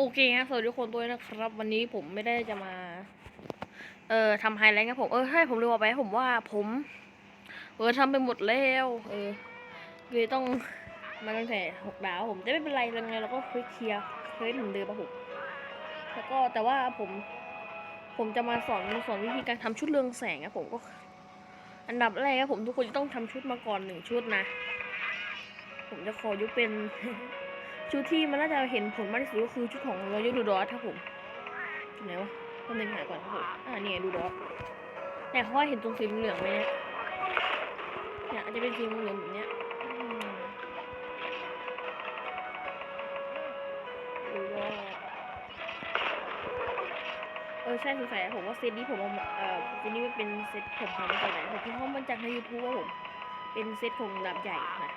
โอเคฮะสวัสดีทุกคนด้วยนะครับ วันนี้ผมไม่ได้จะมา เอ่อทำไฮไลท์ครับผม เออให้ผมลืมบอกไปผมว่าผมเออทำไปหมดแล้วเออเลยต้องมาตั้งแต่หกดาวผมจะไม่เป็นไรยังไงเราก็เคลียร์เคยเหมือนเดิมปะผมแล้วก็แต่ว่าผม ผมจะมาสอนสอนวิธีการทำชุดเรืองแสงครับผมก็ อันดับแรกครับผมทุกคนจะต้องทำชุดมาก่อนหนึ่งชุดนะ ผมจะขอยุเป็น ชุดที่มันน่าจะเห็นผลมากที่สุดก็คือชุดของรอยัลดูดอสครับผมไหนวะคนหนึ่งหาก่อนครับผมอ่านี่ไงดูดอสเนี่ยเขาว่าเห็นตรงสีเหลืองไหมเนี่ยเนี่ยอาจจะเป็นสีเหลืองแบบเนี้ยอืมดูดอสเออใช่สงสัยผมว่าเซตนี้ผมเอาเออเซตนี้มันเป็นเซตผมหามาจากไหนผมเพิ่งเข้ามาจากในยูทูบว่าผมเป็นเซตของดาบใหญ่นะ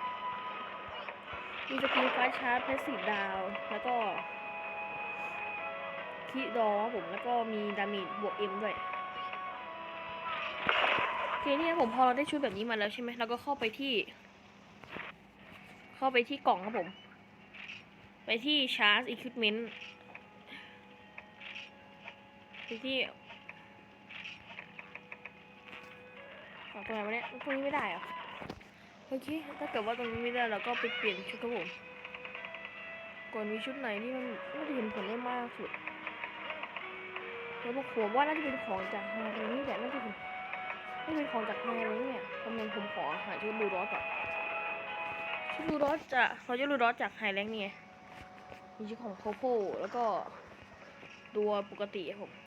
มีสกิลฟ้าชาร์จเพชรสีดาว แล้วก็คีดอผม แล้วก็มีดาเมจบวกเอ็มด้วยโอเคเนี่ยผมพอเราได้ชุดแบบนี้มาแล้วใช่ไหมเราก็เข้าไปที่ เข้าไปที่กล่องครับผม ไปที่ชาร์จอุปกรณ์ไปที่ตรงไหนวะเนี่ยตรงนี้ไม่ได้เหรอ โอเค ถ้าเกิดว่าตรงนี้ไม่ได้เราก็ไปเปลี่ยนชุดครับผม ก่อนมีชุดไหนที่มันน่าจะเห็นผลได้มากสุดแล้วบอกผมว่าน่าจะเป็นของจากไฮเลยนี่แหละน่าจะเป็นน่เป็นของจากไฮเลยเนี่ยกำลังผมขอหาชุดดูรอสก่อน ชุดดูรอสจะเขาจะดูรอสจากไฮแลงเนี่ยมีชุดของโคโค่แล้วก็ตัวปกติครับผม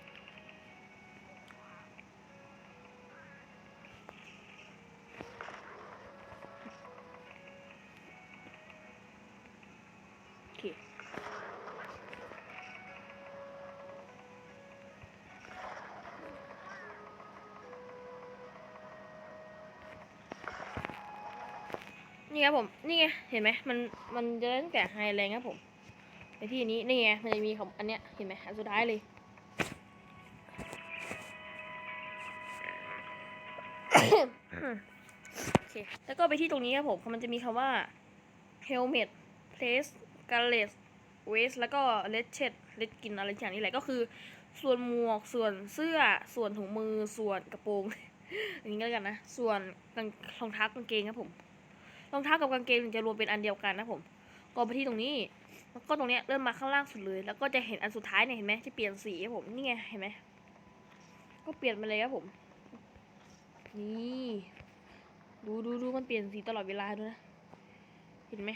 นี่ครับผม นี่ไง เห็นไหมมัน มันจะตั้งแต่ไฮแรงครับผมในที่นี้ นี่ไง มันจะมีของอันเนี้ย เห็นไหมอันสุดท้ายเลย โอเค แล้วก็ไปที่ตรงนี้ครับผม มันจะมีคำว่า helmet place galley waist แล้วก็ red shed red skin อะไรอย่างนี้แหละ ก็คือ ส่วนหมวก ส่วนเสื้อ ส่วนถุงมือ ส่วนกระโปรง อย่างนี้ก็แล้วกันนะ ส่วนกางรองเท้ากางเกงครับผม รองเท้ากับกางเกงจะรวมเป็นอันเดียวกันนะผมก็ไปที่ตรงนี้แล้วก็ตรงเนี้ยเริ่มมาข้างล่างสุดเลย แล้วก็จะเห็นอันสุดท้ายเนี่ยเห็นไหมที่เปลี่ยนสีครับผมนี่ไงเห็นไหมก็เปลี่ยนมาเลยครับผม นี่ดูดูดูมันเปลี่ยนสีตลอดเวลาด้วยนะเห็นไหม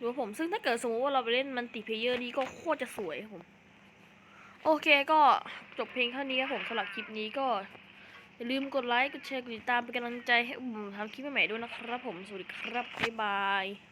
ดูผมซึ่งถ้าเกิดสมมติว่าเราไปเล่นมันติเพเยอร์นี้ก็โคตรจะสวยครับผม โอเคก็จบเพลงเท่านี้ครับผมสำหรับคลิปนี้ก็ อย่าลืมกดไลค์ กดแชร์ กดติดตามเป็นกำลังใจให้ผมทำคลิปใหม่ๆด้วยนะครับผม สวัสดีครับ บ๊ายบาย